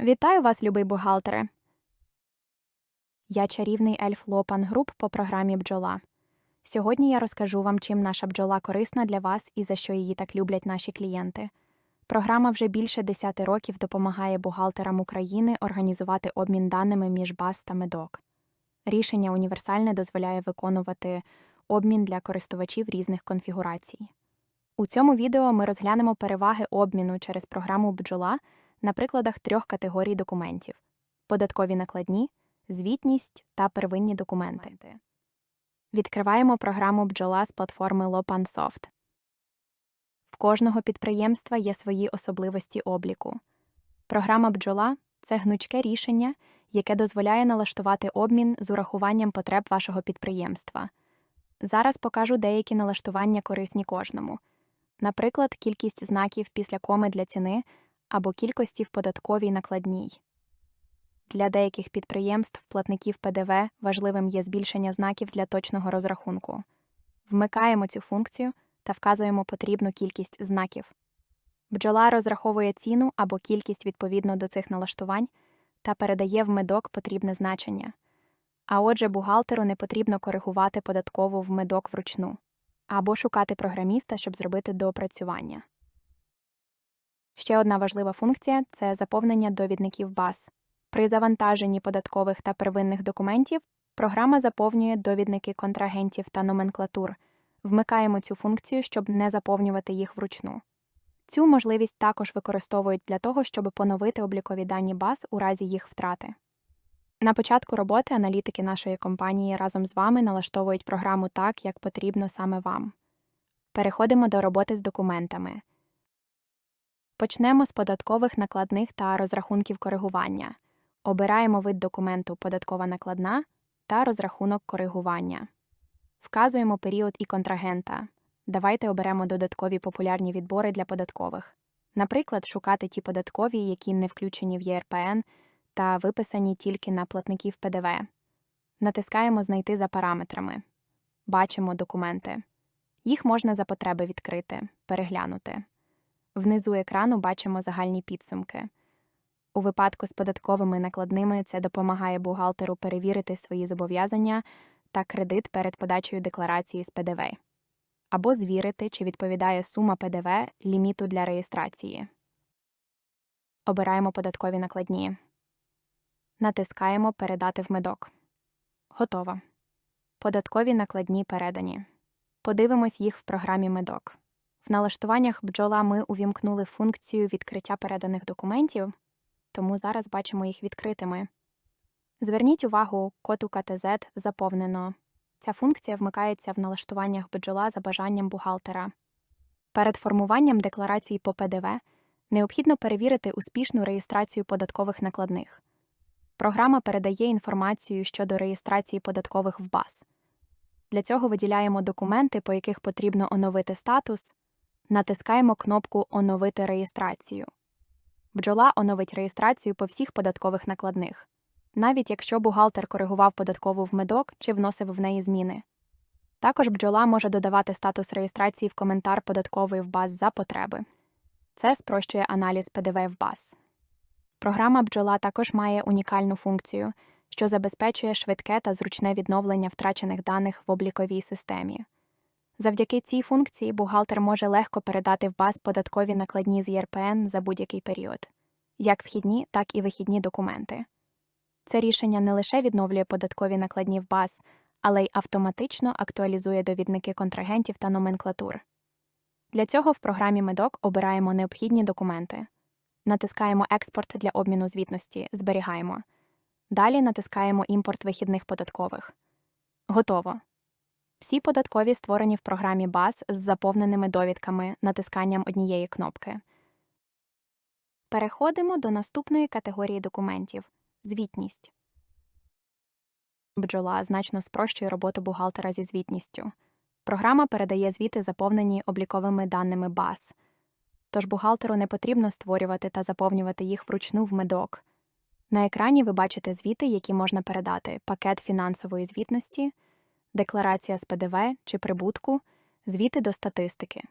Вітаю вас, любий бухгалтере. Я чарівний ельф Лопан Груп по програмі бджола. Сьогодні я розкажу вам, чим наша бджола корисна для вас і за що її так люблять наші клієнти. Програма вже більше 10 років допомагає бухгалтерам України організувати обмін даними між БАС та медок. Рішення універсальне дозволяє виконувати обмін для користувачів різних конфігурацій. У цьому відео ми розглянемо переваги обміну через програму бджола на прикладах трьох категорій документів: податкові накладні, звітність та первинні документи. Відкриваємо програму бджола з платформи LopanSoft. В кожного підприємства є свої особливості обліку. Програма бджола це гнучке рішення, яке дозволяє налаштувати обмін з урахуванням потреб вашого підприємства. Зараз покажу деякі налаштування корисні кожному. Наприклад, кількість знаків після коми для ціни або кількості в податковій накладній. Для деяких підприємств платників ПДВ важливим є збільшення знаків для точного розрахунку. Вмикаємо цю функцію та вказуємо потрібну кількість знаків. Бджола розраховує ціну або кількість відповідно до цих налаштувань та передає в медок потрібне значення. А отже, бухгалтеру не потрібно коригувати податкову в медок вручну або шукати програміста, щоб зробити доопрацювання. Ще одна важлива функція це заповнення довідників баз. При завантаженні податкових та первинних документів програма заповнює довідники контрагентів та номенклатур. Вмикаємо цю функцію, щоб не заповнювати їх вручну. Цю можливість також використовують для того, щоб поновити облікові дані баз у разі їх втрати. На початку роботи аналітики нашої компанії разом з вами налаштовують програму так, як потрібно саме вам. Переходимо до роботи з документами. Почнемо з податкових накладних та розрахунків коригування. Обираємо вид документу Податкова накладна та розрахунок коригування. Вказуємо період і контрагента. Давайте оберемо додаткові популярні відбори для податкових. Наприклад, шукати ті податкові, які не включені в ЄРПН та виписані тільки на платників ПДВ. Натискаємо Знайти за параметрами. Бачимо документи. Їх можна за потреби відкрити, переглянути. Внизу екрану бачимо загальні підсумки. У випадку з податковими накладними це допомагає бухгалтеру перевірити свої зобов'язання та кредит перед подачею декларації з ПДВ, або звірити, чи відповідає сума ПДВ ліміту для реєстрації. Обираємо податкові накладні. Натискаємо Передати в медок. Готово. Податкові накладні передані. Подивимось їх в програмі медок. В налаштуваннях бджола ми увімкнули функцію відкриття переданих документів, тому зараз бачимо їх відкритими. Зверніть увагу, код у КТЗ заповнено. Ця функція вмикається в налаштуваннях бджола за бажанням бухгалтера. Перед формуванням декларації по ПДВ необхідно перевірити успішну реєстрацію податкових накладних. Програма передає інформацію щодо реєстрації податкових в БАС. Для цього виділяємо документи, по яких потрібно оновити статус, натискаємо кнопку Оновити реєстрацію. Бджола оновить реєстрацію по всіх податкових накладних, навіть якщо бухгалтер коригував податкову в медок чи вносив в неї зміни. Також бджола може додавати статус реєстрації в коментар податкової в БАС за потреби. Це спрощує аналіз ПДВ в БАС. Програма бджола також має унікальну функцію, що забезпечує швидке та зручне відновлення втрачених даних в обліковій системі. Завдяки цій функції бухгалтер може легко передати в баз податкові накладні з ЄРПН за будь-який період, як вхідні, так і вихідні документи. Це рішення не лише відновлює податкові накладні в баз, але й автоматично актуалізує довідники контрагентів та номенклатур. Для цього в програмі Медок обираємо необхідні документи, натискаємо Експорт для обміну звітності, зберігаємо. Далі натискаємо Імпорт вихідних податкових. Готово. Всі податкові створені в програмі БАЗ з заповненими довідками натисканням однієї кнопки. Переходимо до наступної категорії документів звітність. Бджола значно спрощує роботу бухгалтера зі звітністю. Програма передає звіти, заповнені обліковими даними БАЗ. Тож бухгалтеру не потрібно створювати та заповнювати їх вручну в медок. На екрані ви бачите звіти, які можна передати: пакет фінансової звітності, декларація з ПДВ чи прибутку, звіти до статистики.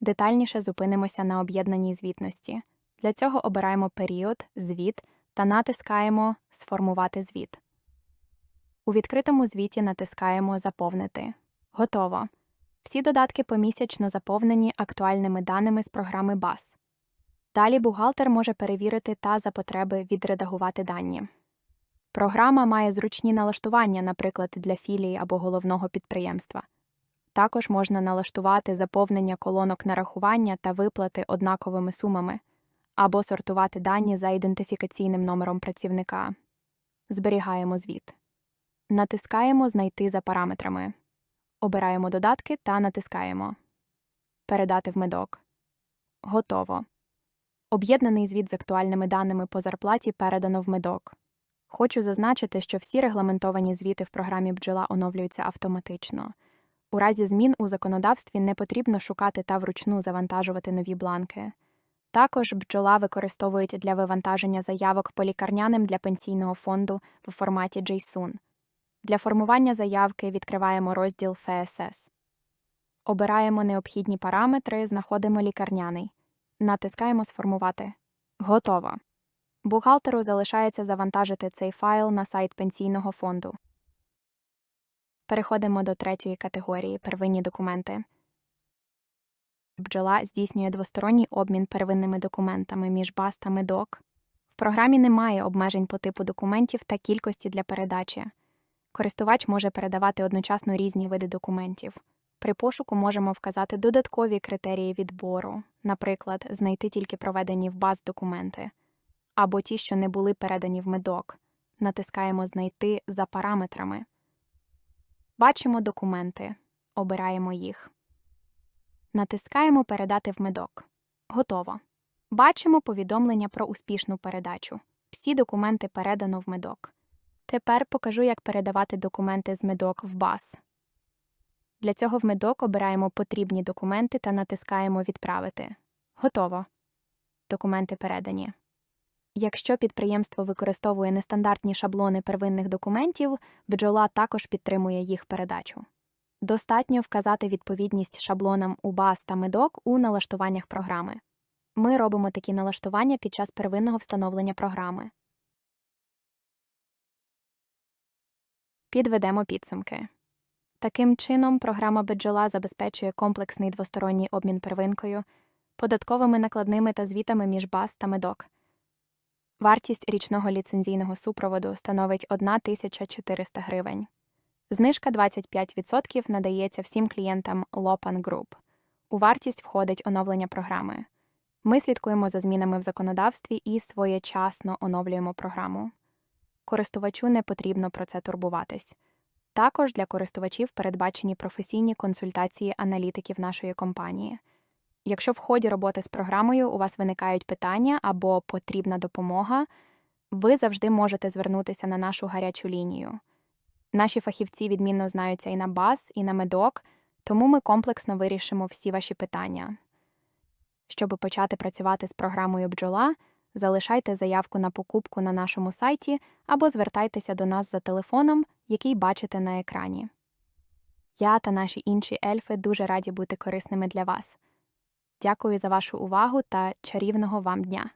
Детальніше зупинимося на об'єднаній звітності. Для цього обираємо період, звіт та натискаємо Сформувати звіт. У відкритому звіті натискаємо Заповнити. Готово. Всі додатки помісячно заповнені актуальними даними з програми BAS. Далі бухгалтер може перевірити та за потреби відредагувати дані. Програма має зручні налаштування, наприклад, для філії або головного підприємства. Також можна налаштувати заповнення колонок нарахування та виплати однаковими сумами або сортувати дані за ідентифікаційним номером працівника. Зберігаємо звіт. Натискаємо Знайти за параметрами. Обираємо додатки та натискаємо Передати в медок. Готово. Об'єднаний звіт з актуальними даними по зарплаті передано в медок. Хочу зазначити, що всі регламентовані звіти в програмі бджола оновлюються автоматично. У разі змін у законодавстві не потрібно шукати та вручну завантажувати нові бланки. Також бджола використовують для вивантаження заявок по лікарняним для пенсійного фонду в форматі JSON. Для формування заявки відкриваємо розділ ФСС. Обираємо необхідні параметри, знаходимо лікарняний. Натискаємо Сформувати. Готово. Бухгалтеру залишається завантажити цей файл на сайт пенсійного фонду. Переходимо до третьої категорії первинні документи. Бджола здійснює двосторонній обмін первинними документами між БАС та медок. В програмі немає обмежень по типу документів та кількості для передачі. Користувач може передавати одночасно різні види документів. При пошуку можемо вказати додаткові критерії відбору, наприклад, знайти тільки проведені в баз документи, або ті, що не були передані в медок. Натискаємо Знайти за параметрами. Бачимо документи. Обираємо їх. Натискаємо Передати в медок. Готово. Бачимо повідомлення про успішну передачу. Всі документи передано в медок. Тепер покажу, як передавати документи з медок в баз. Для цього в медок обираємо потрібні документи та натискаємо Відправити. Готово. Документи передані. Якщо підприємство використовує нестандартні шаблони первинних документів, бджола також підтримує їх передачу. Достатньо вказати відповідність шаблонам у БАС та медок у налаштуваннях програми. Ми робимо такі налаштування під час первинного встановлення програми. Підведемо підсумки. Таким чином, програма Беджола забезпечує комплексний двосторонній обмін первинкою, податковими накладними та звітами між БАС та медок. Вартість річного ліцензійного супроводу становить 1400 гривень. Знижка 25% надається всім клієнтам Lopan Group. У вартість входить оновлення програми. Ми слідкуємо за змінами в законодавстві і своєчасно оновлюємо програму. Користувачу не потрібно про це турбуватись. Також для користувачів передбачені професійні консультації аналітиків нашої компанії. Якщо в ході роботи з програмою у вас виникають питання або потрібна допомога, ви завжди можете звернутися на нашу гарячу лінію. Наші фахівці відмінно знаються і на баз, і на медок, тому ми комплексно вирішимо всі ваші питання. Щоб почати працювати з програмою бджола, залишайте заявку на покупку на нашому сайті або звертайтеся до нас за телефоном, який бачите на екрані. Я та наші інші ельфи дуже раді бути корисними для вас. Дякую за вашу увагу та чарівного вам дня!